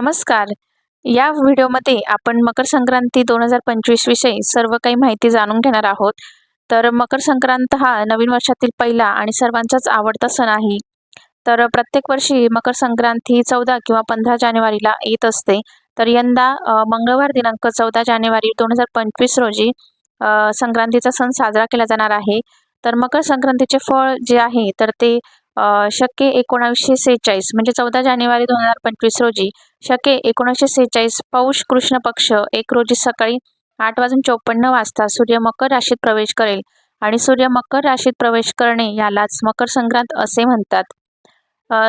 नमस्कार. या व्हिडिओमध्ये आपण मकर संक्रांती दोन हजार पंचवीस विषयी सर्व काही माहिती जाणून घेणार आहोत. तर मकर संक्रांत हा नवीन वर्षातील पहिला आणि सर्वांचाच आवडता सण आहे. तर प्रत्येक वर्षी मकर संक्रांत ही चौदा किंवा पंधरा जानेवारीला येत असते. तर यंदा मंगळवार दिनांक चौदा जानेवारी दोन हजार पंचवीस रोजी संक्रांतीचा सण साजरा केला जाणार आहे. तर मकर संक्रांतीचे फळ जे आहे तर ते शके एकोणावीसशे सेहेचाळीस म्हणजे चौदा जानेवारी दोन हजार पंचवीस रोजी शके एकोणीसशे सेहेचाळीस पौष कृष्ण पक्ष एक रोजी सकाळी आठ वाजून चोपन्न वाजता सूर्य मकर राशीत प्रवेश करेल. आणि सूर्य मकर राशीत प्रवेश करणे यालाच मकर संक्रांत असे म्हणतात.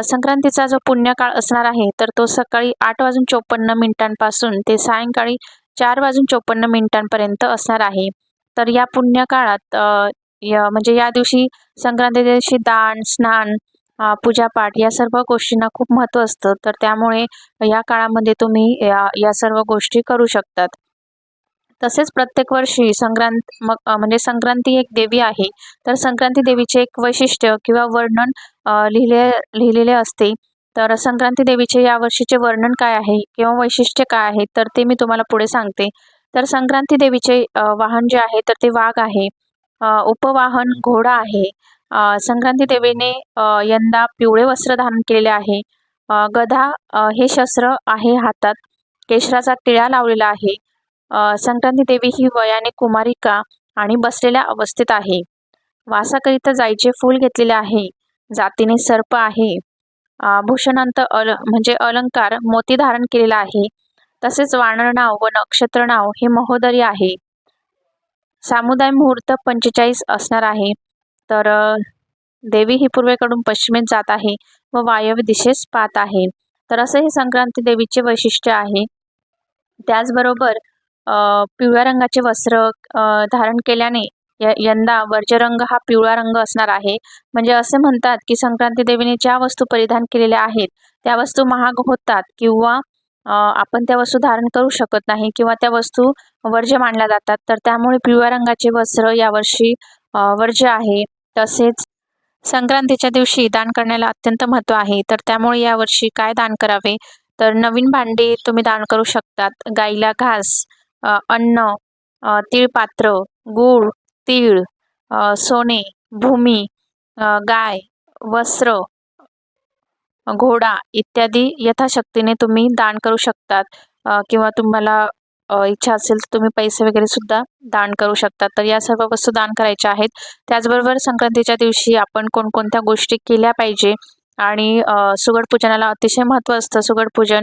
संक्रांतीचा जो पुण्यकाळ असणार आहे तर तो सकाळी आठ वाजून चोपन्न मिनिटांपासून ते सायंकाळी चार वाजून चोपन्न मिनिटांपर्यंत असणार आहे. तर या पुण्यकाळात म्हणजे या दिवशी संक्रांती दिवशी दान स्नान पूजापाठ या सर्व गोष्टींना खूप महत्त्व असतं. तर त्यामुळे या काळामध्ये तुम्ही या या सर्व गोष्टी करू शकतात. तसेच प्रत्येक वर्षी संक्रांत मग म्हणजे संक्रांती एक देवी आहे. तर संक्रांती देवीचे एक वैशिष्ट्य किंवा वर्णन लिहिले लिहिलेले असते. तर संक्रांती देवीचे या वर्षीचे वर्णन काय आहे किंवा वैशिष्ट्य काय आहे तर ते मी तुम्हाला पुढे सांगते. तर संक्रांती देवीचे वाहन जे आहे तर ते वाघ आहे. उपवाहन घोडा आहे. अ, संक्रांती देवीने यंदा पिवळे वस्त्र धारण केलेले आहे. अ, हे शस्त्र आहे हातात. केशराचा टिळा लावलेला आहे. अ, संक्रांती देवी ही वयाने कुमारिका आणि बसलेल्या अवस्थेत आहे. वासाकरिता जायचे फूल घेतलेले आहे. जातीने सर्प आहे. अ, भूषणांत अल म्हणजे अलंकार मोती धारण केलेला आहे. तसेच वानर नाव व नक्षत्र नाव हे महोदरी आहे. सामुदाय मुहूर्त पंचेचाळीस असणार आहे. तर देवी ही पूर्वेकडून पश्चिमेत जात आहे व वायव्य दिशेस पाहत आहे. तर असं हे संक्रांती देवीचे वैशिष्ट्य आहे. त्याचबरोबर पिवळ्या रंगाचे वस्त्र धारण केल्याने य यंदा वर्जरंग हा पिवळा रंग असणार आहे. म्हणजे असे म्हणतात की संक्रांती देवीने ज्या वस्तू परिधान केलेल्या आहेत त्या वस्तू महाग होतात किंवा आपण त्या वस्तू धारण करू शकत नाही किंवा त्या वस्तू वर्ज्य मानल्या जातात तर त्यामुळे पिवळ्या रंगाचे वस्त्र यावर्षी वर्ज्य आहे. तसेच संक्रांतीच्या दिवशी दान करण्याला अत्यंत महत्त्व आहे. तर त्यामुळे यावर्षी काय दान करावे? तर नवीन भांडी तुम्ही दान करू शकतात. गाईला घास अन्न तिळपात्र तीळपात्र गूळ तीळ सोने भूमी गाय वस्त्र घोडा इत्यादी यथाशक्तीने तुम्ही दान करू शकतात. किंवा तुम्हाला इच्छा असेल तर तुम्ही पैसे वगैरे सुद्धा दान करू शकतात. तर या सर्व वस्तू दान करायच्या आहेत. त्याचबरोबर संक्रांतीच्या दिवशी आपण कोणकोणत्या गोष्टी केल्या पाहिजे आणि सुगड पूजनाला अतिशय महत्त्व असतं. सुगड पूजन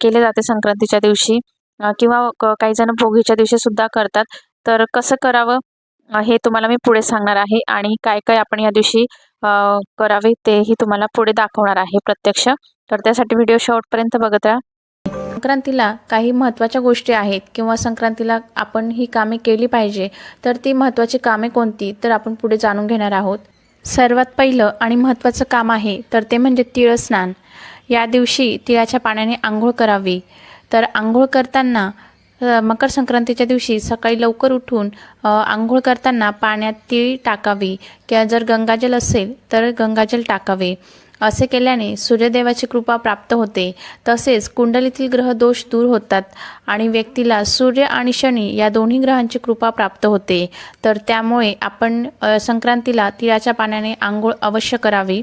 केले जाते संक्रांतीच्या दिवशी. किंवा क- काही जण भोगीच्या दिवशी सुद्धा करतात. तर कसं करावं? हे तुम्हाला मी पुढे सांगणार आहे आणि काय काय आपण या दिवशी करावे तेही तुम्हाला पुढे दाखवणार आहे प्रत्यक्ष. तर त्यासाठी व्हिडिओ शेवटपर्यंत बघत राहा. संक्रांतीला काही महत्त्वाच्या गोष्टी आहेत किंवा संक्रांतीला आपण ही कामे केली पाहिजे तर ती महत्त्वाची कामे कोणती? तर आपण पुढे जाणून घेणार आहोत. सर्वात पहिलं आणि महत्त्वाचं काम आहे तर ते म्हणजे तिळस्नान या दिवशी तिळाच्या पाण्याने आंघोळ करावी. तर आंघोळ करताना मकर संक्रांतीच्या दिवशी सकाळी लवकर उठून आंघोळ करताना पाण्यात तीळ टाकावी किंवा जर गंगाजल असेल तर गंगाजल टाकावे. असे केल्याने सूर्यदेवाची कृपा प्राप्त होते. तसेच कुंडलीतील ग्रह दोष दूर होतात आणि व्यक्तीला सूर्य आणि शनी या दोन्ही ग्रहांची कृपा प्राप्त होते. तर त्यामुळे आपण संक्रांतीला तिळाच्या पाण्याने आंघोळ अवश्य करावी.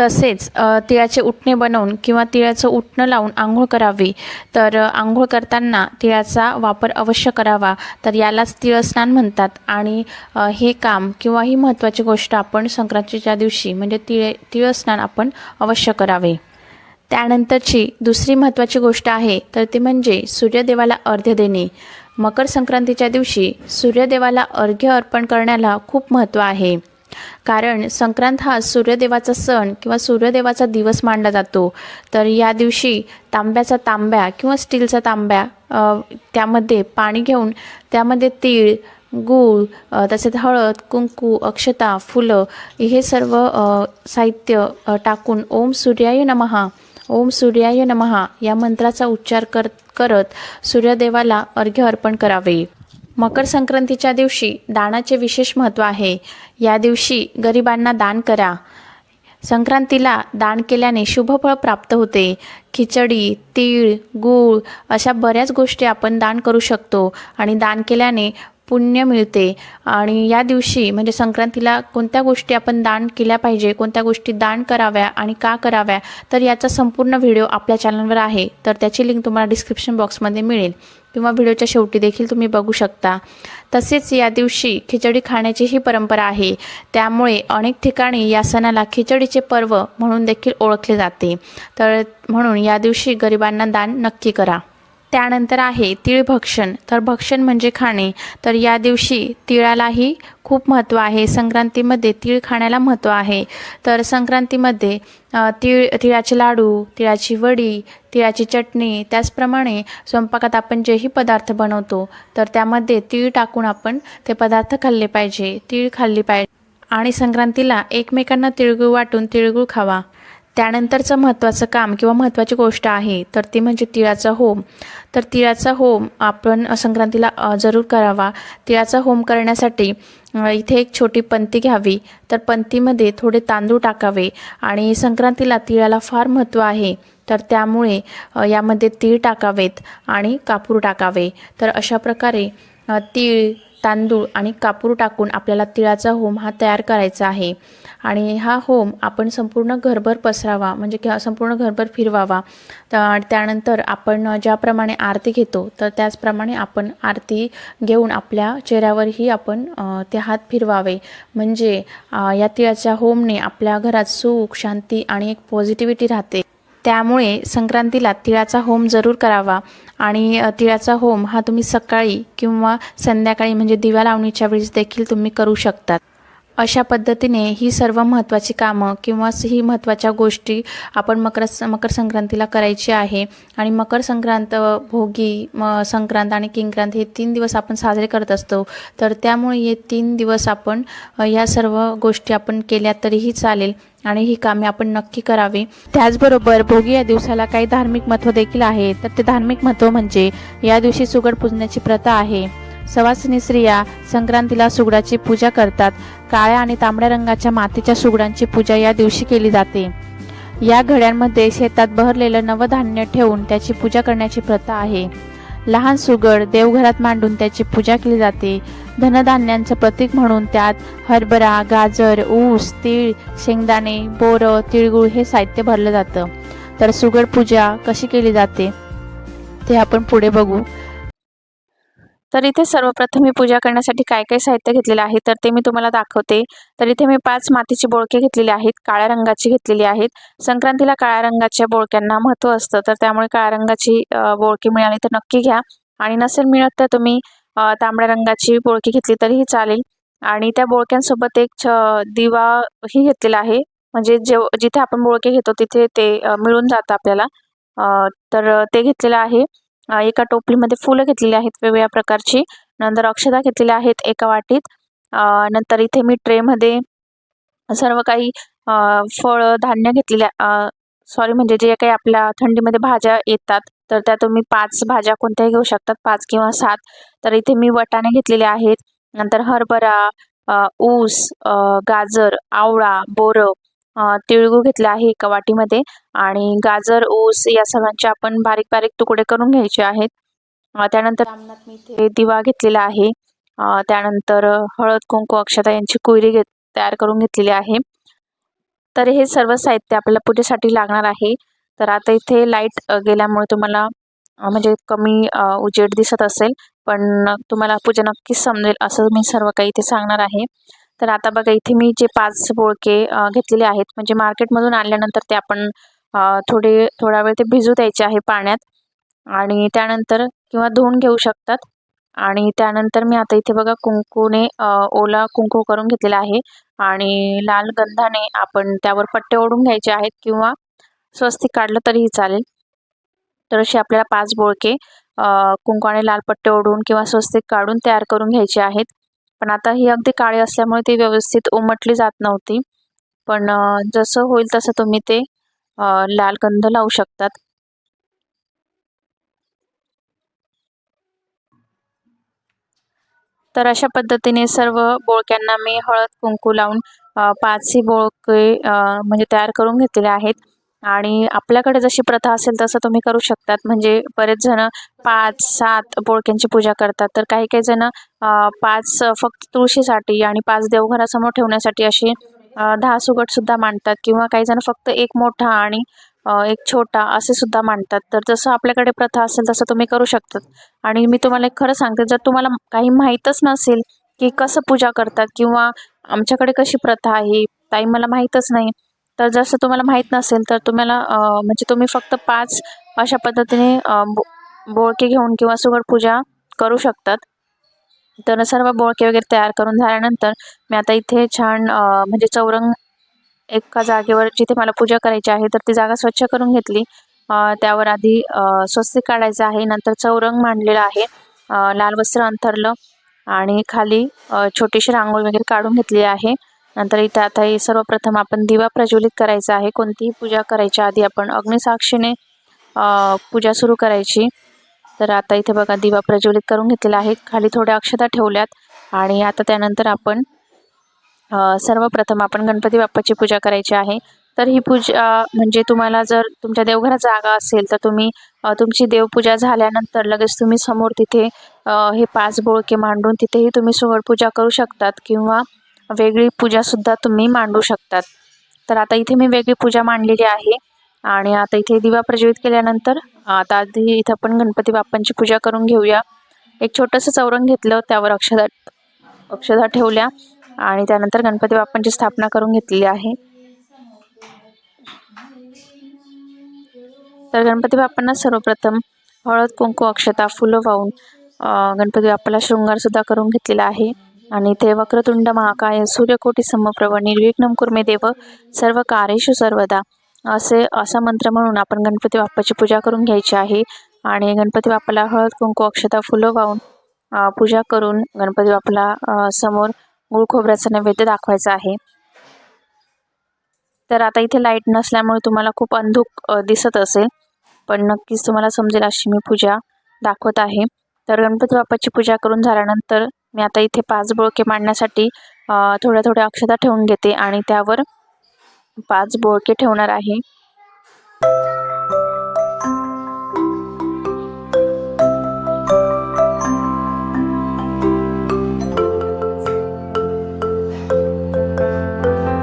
तसेच तिळाचे उटणे बनवून किंवा तिळाचं उटणं लावून आंघोळ करावी. तर आंघोळ करताना तिळाचा वापर अवश्य करावा. तर यालाच तिळस्नान म्हणतात. आणि हे काम किंवा ही महत्त्वाची गोष्ट आपण संक्रांतीच्या दिवशी म्हणजे तिळ तिळस्नान आपण अवश्य करावे. त्यानंतरची दुसरी महत्त्वाची गोष्ट आहे तर ती म्हणजे सूर्यदेवाला अर्घ्य देणे. मकर संक्रांतीच्या दिवशी सूर्यदेवाला अर्घ्य अर्पण करण्याला खूप महत्त्व आहे. कारण संक्रांत हा सूर्यदेवाचा सण किंवा सूर्यदेवाचा दिवस मानला जातो. तर या दिवशी तांब्याचा तांब्या किंवा स्टीलचा तांब्या त्यामध्ये पाणी घेऊन त्यामध्ये तीळ गूळ तसेच हळद कुंकू अक्षता फुलं हे सर्व साहित्य टाकून ओम सूर्याय नमहा ओम सूर्याय नमहा या मंत्राचा उच्चार कर करत सूर्यदेवाला अर्घ्य अर्पण करावे. मकर संक्रांतीच्या दिवशी दानाचे विशेष महत्त्व आहे. या दिवशी गरिबांना दान करा. संक्रांतीला दान केल्याने शुभफळ प्राप्त होते. खिचडी तीळ गूळ अशा बऱ्याच गोष्टी आपण दान करू शकतो आणि दान केल्याने पुण्य मिळते. आणि या दिवशी म्हणजे संक्रांतीला कोणत्या गोष्टी आपण दान केल्या पाहिजे कोणत्या गोष्टी दान कराव्या आणि का कराव्या तर याचा संपूर्ण व्हिडिओ आपल्या चॅनलवर आहे. तर त्याची लिंक तुम्हाला डिस्क्रिप्शन बॉक्समध्ये मिळेल. किंवा व्हिडिओच्या शेवटी देखील तुम्ही बघू शकता. तसेच या दिवशी खिचडी खाण्याचीही परंपरा आहे. त्यामुळे अनेक ठिकाणी या सणाला खिचडीचे पर्व म्हणून देखील ओळखले जाते. तर म्हणून या दिवशी गरिबांना दान नक्की करा. त्यानंतर आहे तिळ भक्षण. तर भक्षण म्हणजे खाणे. तर या दिवशी तिळालाही खूप महत्त्व आहे. संक्रांतीमध्ये तीळ खाण्याला महत्त्व आहे. तर संक्रांतीमध्ये तिळ तिळाचे लाडू तिळाची वडी तिळाची चटणी त्याचप्रमाणे स्वयंपाकात आपण जेही पदार्थ बनवतो तर त्यामध्ये तीळ टाकून आपण ते पदार्थ खाल्ले पाहिजे. तीळ खाल्ली पाहिजे. आणि संक्रांतीला एकमेकांना तिळगुळ वाटून तिळगुळ खावा. त्यानंतरचं महत्त्वाचं काम किंवा महत्त्वाची गोष्ट आहे तर ती म्हणजे तिळाचा होम. तर तिळाचा होम आपण संक्रांतीला जरूर करावा. तिळाचा होम करण्यासाठी इथे एक छोटी पंती घ्यावी. तर पंतीमध्ये थोडे तांदूळ टाकावे आणि संक्रांतीला तिळाला फार महत्त्व आहे. तर त्यामुळे यामध्ये तीळ टाकावेत आणि कापूर टाकावे. तर अशा प्रकारे तीळ तांदूळ आणि कापूर टाकून आपल्याला तिळाचा होम हा तयार करायचा आहे. आणि हा होम आपण संपूर्ण घरभर पसरावा म्हणजे किंवा संपूर्ण घरभर फिरवावा. तर त्यानंतर आपण ज्याप्रमाणे आरती घेतो तर त्याचप्रमाणे आपण आरती घेऊन आपल्या चेहऱ्यावरही आपण ते हात फिरवावे. म्हणजे या तिळाच्या होमने आपल्या घरात सुख शांती आणि एक पॉझिटिव्हिटी राहते. त्यामुळे संक्रांतीला तिळाचा होम जरूर करावा. आणि तिळाचा होम हा तुम्ही सकाळी किंवा संध्याकाळी म्हणजे दिवा लावणीच्या वेळेस देखील तुम्ही करू शकतात. अशा पद्धतीने ही सर्व महत्त्वाची कामं किंवा ही महत्त्वाच्या गोष्टी आपण मकर मकर संक्रांतीला करायची आहे. आणि मकर संक्रांत भोगी म संक्रांत आणि किंक्रांत हे तीन दिवस आपण साजरे करत असतो. तर त्यामुळे हे तीन दिवस आपण या सर्व गोष्टी आपण केल्या तरीही चालेल आणि ही कामे आपण नक्की करावी. त्याचबरोबर भोगी या दिवसाला काही धार्मिक महत्त्व देखील आहे. तर ते धार्मिक महत्त्व म्हणजे या दिवशी सुगड पूजण्याची प्रथा आहे. सवासिनी स्त्रिया संक्रांतीला सुगडाची पूजा करतात. काळ्या आणि तांबड्या रंगाच्या मातीच्या सुगडांची पूजा या दिवशी केली जाते. या घड्यांमध्ये शेतात बहरलेलं नवधान्य ठेवून त्याची पूजा करण्याची प्रथा आहे. लहान सुगड देवघरात मांडून त्याची पूजा केली जाते. धनधान्यांचं प्रतीक म्हणून त्यात हरभरा गाजर ऊस तीळ शेंगदाणे बोरं तिळगुळ हे साहित्य भरलं जातं. तर सुगड पूजा कशी केली जाते? ते आपण पुढे बघू. तर इथे सर्वप्रथम मी पूजा करण्यासाठी काय काय साहित्य घेतलेलं आहे? तर ते मी तुम्हाला दाखवते. तर इथे मी पाच मातीचे बोळके घेतलेले आहेत. काळ्या रंगाची घेतलेली आहेत. संक्रांतीला काळ्या रंगाच्या बोळक्यांना महत्त्व असतं. तर त्यामुळे काळ्या रंगाची बोळकी मिळाली तर नक्की घ्या. आणि नसेल मिळत तर तुम्ही तांबड्या रंगाची बोळकी घेतली तरीही चालेल. आणि त्या बोळक्यांसोबत एक छ दिवाही घेतलेला आहे. म्हणजे जेव जिथे आपण बोळके घेतो तिथे ते मिळून जातं आपल्याला. तर ते घेतलेलं आहे. एका टोपलीमध्ये फुलं घेतलेली आहेत वेगवेगळ्या प्रकारची. नंतर अक्षता घेतलेल्या आहेत एका वाटीत. नंतर इथे मी ट्रेमध्ये सर्व काही फळं धान्य घेतलेल्या सॉरी म्हणजे जे काही आपल्या थंडीमध्ये भाज्या येतात तर त्या तुम्ही पाच भाज्या कोणत्याही घेऊ शकतात पाच किंवा सात. तर इथे मी वटाणे घेतलेले आहेत. नंतर हरभरा ऊस गाजर आवळा बोरं तिळगूळ घेतला आहे एका वाटीमध्ये आणि गाजर ऊस या सगळ्यांचे आपण बारीक बारीक तुकडे करून घ्यायचे आहेत. त्यानंतर रामनाथ मी इथे दिवा घेतलेला आहे. त्यानंतर हळद कुंकू अक्षता यांची कुयरी घेत तयार करून घेतलेली आहे. तर हे सर्व साहित्य आपल्याला पूजेसाठी लागणार आहे. तर आता इथे लाइट गेल्यामुळे तुम्हाला म्हणजे कमी उजेड दिसत असेल पण तुम्हाला पूजा नक्कीच समजेल असं मी सर्व काही इथे सांगणार आहे. तर आता बघा इथे मी जे पाच बोळके घेतलेले आहेत म्हणजे मार्केटमधून आणल्यानंतर ते आपण थोडे थोडा वेळ ते भिजू द्यायचे आहे पाण्यात. आणि त्यानंतर किंवा धुवून घेऊ शकतात. आणि त्यानंतर मी आता इथे बघा कुंकूने ओला कुंकू करून घेतलेला आहे. आणि लाल गंधाने आपण त्यावर पट्टे ओढून घ्यायचे आहेत किंवा स्वस्तिक काढलं तरीही चालेल. तर असे आपल्याला पाच बोळके कुंकू आणि लाल पट्टे ओढून किंवा स्वस्तिक काढून तयार करून घ्यायचे आहेत. पण आता ही अगदी काळी असल्यामुळे ती व्यवस्थित उमटली जात नव्हती. पण जसं होईल तसं तुम्ही ते लाल गंध लावू शकतात. तर अशा पद्धतीने सर्व बोळक्यांना मी हळद कुंकू लावून पाचही बोळके म्हणजे तयार करून घेतलेले आहेत. आणि आपल्याकडे जशी प्रथा असेल तसं तुम्ही करू शकतात. म्हणजे बरेच जण पाच सात बोळक्यांची पूजा करतात. तर काही काही जण पाच फक्त तुळशीसाठी आणि पाच देवघरासमोर ठेवण्यासाठी असे अ, दहा सुगटसुद्धा मांडतात. किंवा काही जण फक्त एक मोठा आणि एक छोटा असे सुद्धा मांडतात. तर जसं आपल्याकडे प्रथा असेल तसं तुम्ही करू शकतात. आणि मी तुम्हाला एक खरं सांगते जर तुम्हाला काही माहीतच नसेल की कसं पूजा करतात किंवा आमच्याकडे कशी प्रथा आहे ताई मला माहीतच नाही. तर जसं तुम्हाला माहीत नसेल तर तुम्हाला म्हणजे तुम्ही फक्त पाच अशा पद्धतीने बो बोळके घेऊन किंवा सुगड पूजा करू शकतात. तर सर्व बोळके वगैरे तयार करून झाल्यानंतर मी आता इथे छान म्हणजे चौरंग एका जागेवर जिथे मला पूजा करायची आहे तर ती जागा स्वच्छ करून घेतली. त्यावर आधी स्वस्ती स्वस्तिक काढायचं आहे नंतर चौरंग मांडलेला आहे लाल वस्त्र अंथरलं आणि खाली छोटीशी रांगोळी वगैरे काढून घेतली आहे. नंतर इथे आता हे सर्वप्रथम आपण दिवा प्रज्वलित करायचा आहे. कोणतीही पूजा करायच्या आधी आपण अग्निसाक्षीने पूजा सुरू करायची. तर आता इथे बघा दिवा प्रज्वलित करून घेतलेला आहे. खाली थोड्या अक्षता ठेवल्यात आणि आता त्यानंतर आपण सर्वप्रथम आपण गणपती बाप्पाची पूजा करायची आहे. तर ही पूजा म्हणजे तुम्हाला जर तुमच्या देवघरात जागा असेल तर तुम्ही तुमची देवपूजा झाल्यानंतर लगेच तुम्ही समोर तिथे हे पाच बोळके मांडून तिथेही तुम्ही सुवड पूजा करू शकतात किंवा वेगळी पूजासुद्धा तुम्ही मांडू शकतात. तर आता इथे मी वेगळी पूजा मांडलेली आहे आणि आता इथे दिवा प्रज्वलित केल्यानंतर आता आधी इथं आपण गणपती बाप्पांची पूजा करून घेऊया. एक छोटंसं चौरंग घेतलं त्यावर अक्षदा अक्षदा ठेवल्या आणि त्यानंतर गणपती बाप्पांची स्थापना करून घेतलेली आहे. तर गणपती बाप्पांना सर्वप्रथम हळद कुंकू अक्षता फुलं वाहून गणपती बाप्पाला शृंगारसुद्धा करून घेतलेला आहे. आणि ते वक्रतुंड महाकाय सूर्यकोटी समप्रभ निर्विघ्नम कुर्मे देव सर्व कार्येषु सर्वदा. असे असा मंत्र म्हणून आपण गणपती बाप्पाची पूजा करून घ्यायची आहे. आणि गणपती बाप्पाला हळद कुंकू अक्षता फुलं वाहून पूजा करून गणपती बाप्पाला समोर गुळ खोबऱ्याचा नैवेद्य दाखवायचा आहे. तर आता इथे लाइट नसल्यामुळे तुम्हाला खूप अंधुक दिसत असेल पण नक्कीच तुम्हाला समजेल अशी मी पूजा दाखवत आहे. तर गणपती बाप्पाची पूजा करून झाल्यानंतर मी आता इथे पाच बोळके मांडण्यासाठी थोड्या थोड्या अक्षता ठेवून घेते आणि त्यावर पाच बोळके ठेवणार आहे.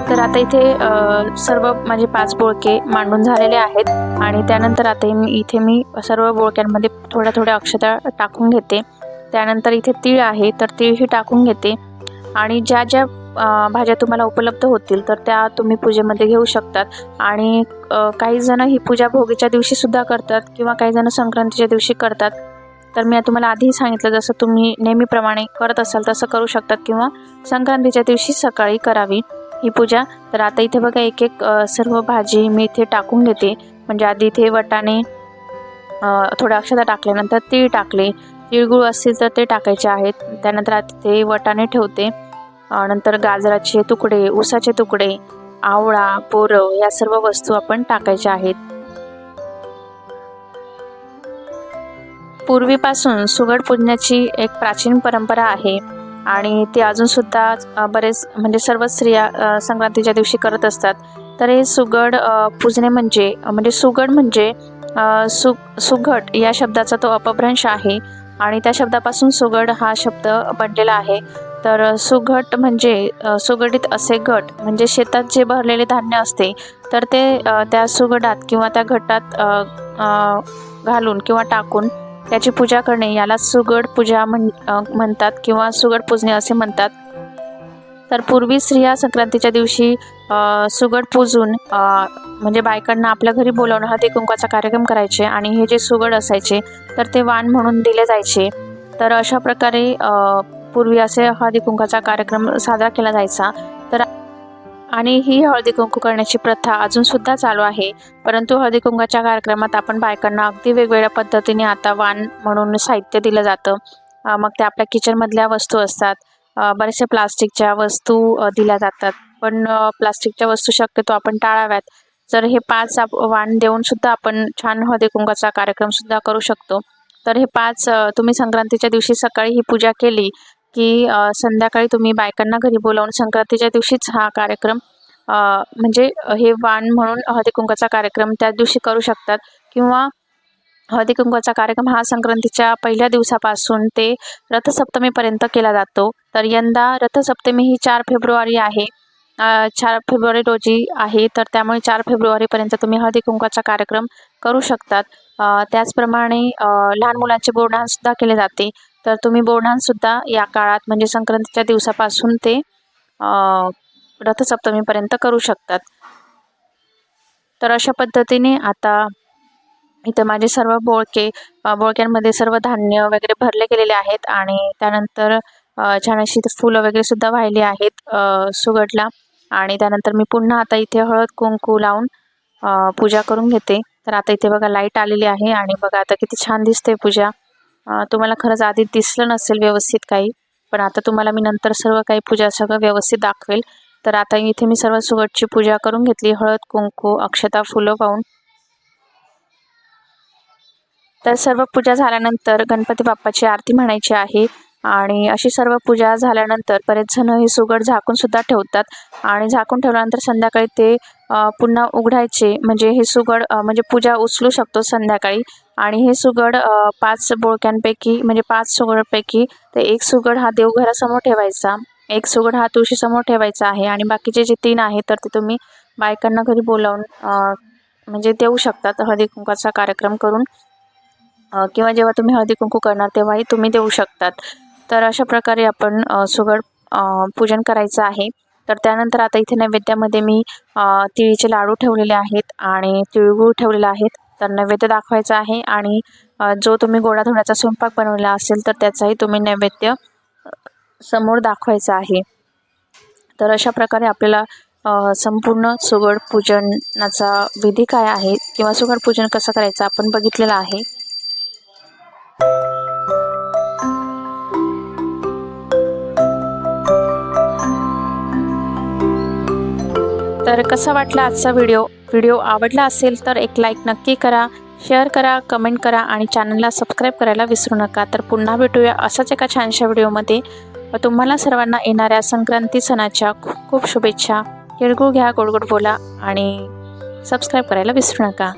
तर आता इथे सर्व माझे पाच बोळके मांडून झालेले आहेत आणि त्यानंतर आता मी इथे मी सर्व बोळक्यांमध्ये थोड्या थोड्या अक्षता टाकून घेते. त्यानंतर इथे तीळ आहे तर तीळही टाकून घेते. आणि ज्या ज्या भाज्या तुम्हाला उपलब्ध होतील तर त्या तुम्ही पूजेमध्ये घेऊ शकतात. आणि काही जण ही पूजा भोगीच्या दिवशी सुद्धा करतात किंवा काही जण संक्रांतीच्या दिवशी करतात. तर मी तुम्हाला आधीही सांगितलं जसं तुम्ही नेहमीप्रमाणे करत असाल तसं करू शकतात किंवा संक्रांतीच्या दिवशी सकाळी करावी ही पूजा. तर आता इथे बघा एक एक सर्व भाजी मी इथे टाकून घेते. म्हणजे आधी इथे वटाणे थोड्या अक्षता टाकल्यानंतर तीळ टाकले. तिळगुळ असतील तर ते टाकायचे आहेत. त्यानंतर आता ते वटाणे ठेवते. नंतर गाजराचे तुकडे ऊसाचे तुकडे आवळा पोरव या सर्व वस्तू आपण टाकायच्या आहेत. पूर्वीपासून सुगड पूजण्याची एक प्राचीन परंपरा आहे आणि ते अजूनसुद्धा बरेच म्हणजे सर्व स्त्रिया संक्रांतीच्या दिवशी करत असतात. तर हे सुगड पूजणे म्हणजे म्हणजे सुगड म्हणजे सु सुघट या शब्दाचा तो अपभ्रंश आहे. आणि त्या शब्दापासून सुगड हा शब्द बनलेला आहे. तर सुगट सुघट म्हणजे सुगडीत असे घट म्हणजे शेतात जे भरलेले धान्य असते तर ते त्या सुगडात किंवा त्या घटात घालून किंवा टाकून त्याची पूजा करणे याला सुगड पूजा म्हण म्हणतात किंवा सुगड पूजणे असे म्हणतात. तर पूर्वी स्त्रिया संक्रांतीच्या दिवशी सुगड पूजून म्हणजे बायकांना आपल्या घरी बोलावून हळदी कुंकवाचा कार्यक्रम करायचे आणि हे जे सुगड असायचे तर ते वाण म्हणून दिले जायचे. तर अशा प्रकारे पूर्वी असे हळदी कुंकवाचा कार्यक्रम साजरा केला जायचा. तर आणि ही हळदी कुंकू करण्याची प्रथा अजूनसुद्धा चालू आहे. परंतु हळदी कुंकवाच्या कार्यक्रमात आपण बायकांना अगदी वेगवेगळ्या पद्धतीने आता वाण म्हणून साहित्य दिलं जातं. मग ते आपल्या किचनमधल्या वस्तू असतात. बरेचसे प्लास्टिकच्या वस्तू दिल्या जातात. पण प्लास्टिकच्या वस्तू शक्यतो आपण टाळाव्यात. तर हे पाच वाण देऊन सुद्धा आपण छान हळदी कुंकाचा कार्यक्रम सुद्धा करू शकतो. तर हे पाच तुम्ही संक्रांतीच्या दिवशी सकाळी ही पूजा केली की संध्याकाळी तुम्ही बायकांना घरी बोलावून संक्रांतीच्या दिवशीच हा कार्यक्रम म्हणजे हे वाण म्हणून हळदी कुंकाचा कार्यक्रम त्या दिवशी करू शकतात किंवा हळदी कुंकवाचा कार्यक्रम हा संक्रांतीच्या पहिल्या दिवसापासून ते रथसप्तमीपर्यंत केला जातो. तर यंदा रथसप्तमी ही चार फेब्रुवारी आहे. चार फेब्रुवारी रोजी आहे. तर त्यामुळे चार फेब्रुवारीपर्यंत तुम्ही हळदीकुंकवाचा कार्यक्रम करू शकतात. त्याचप्रमाणे लहान मुलांचे बोर्डांसुद्धा केले जाते. तर तुम्ही बोर्डांसुद्धा या काळात म्हणजे संक्रांतीच्या दिवसापासून ते रथसप्तमीपर्यंत करू शकतात. तर अशा पद्धतीने आता इथं माझे सर्व बोळके बोळक्यांमध्ये सर्व धान्य वगैरे भरले गेलेले आहेत. आणि त्यानंतर छान अशी फुलं वगैरे सुद्धा वाहिली आहेत सुगटला सुगडला. आणि त्यानंतर मी पुन्हा आता इथे हळद कुंकू लावून पूजा करून घेते. तर आता इथे बघा लाइट आलेली आहे आणि बघा आता किती छान दिसते पूजा. तुम्हाला खरंच आधी दिसलं नसेल व्यवस्थित काही पण आता तुम्हाला मी नंतर सर्व काही पूजा सगळं व्यवस्थित दाखवेल. तर आता इथे मी सर्व सुगटची पूजा करून घेतली हळद कुंकू अक्षता फुलं पाहून. तर सर्व पूजा झाल्यानंतर गणपती बाप्पाची आरती म्हणायची आहे. आणि अशी सर्व पूजा झाल्यानंतर बरेच जण हे सुगड झाकून सुद्धा ठेवतात. आणि झाकून ठेवल्यानंतर संध्याकाळी ते पुन्हा उघडायचे. म्हणजे हे सुगड म्हणजे पूजा उचलू शकतो संध्याकाळी. आणि हे सुगड पाच बोळक्यांपैकी म्हणजे पाच सुगडपैकी ते एक सुगड हा देवघरासमोर ठेवायचा. एक सुगड हा तुळशीसमोर ठेवायचा आहे. आणि बाकीचे जे तीन आहेत तर ते तुम्ही बायकांना घरी बोलावून म्हणजे देऊ शकतात. हळदी कुंकाचा कार्यक्रम करून किंवा जेव्हा तुम्ही हळदी कुंकू करणार तेव्हाही तुम्ही देऊ शकतात. तर अशा प्रकारे आपण सुगड पूजन करायचं आहे. तर त्यानंतर आता इथे नैवेद्यामध्ये मी तिळीचे लाडू ठेवलेले आहेत आणि तिळगूळ ठेवलेले आहेत तर नैवेद्य दाखवायचा आहे आणि जो तुम्ही गोडा धोडाचा स्वयंपाक बनवला असेल तर त्याचाही तुम्ही नैवेद्य समोर दाखवायचा आहे. तर अशा प्रकारे आपल्याला संपूर्ण सुगड पूजनाचा विधी काय आहे किंवा सुगड पूजन कसं करायचं आपण बघितलेलं आहे. तर कसा वाटला आजचा व्हिडिओ व्हिडिओ आवडला असेल तर एक लाईक नक्की करा शेअर करा कमेंट करा आणि चॅनलला सबस्क्राईब करायला विसरू नका. तर पुन्हा भेटूया असाच एका छानशा व्हिडिओमध्ये व तुम्हाला सर्वांना येणाऱ्या संक्रांती सणाच्या खूप खूप शुभेच्छा. तिळगुळ घ्या गोडगोड बोला आणि सबस्क्राईब करायला विसरू नका.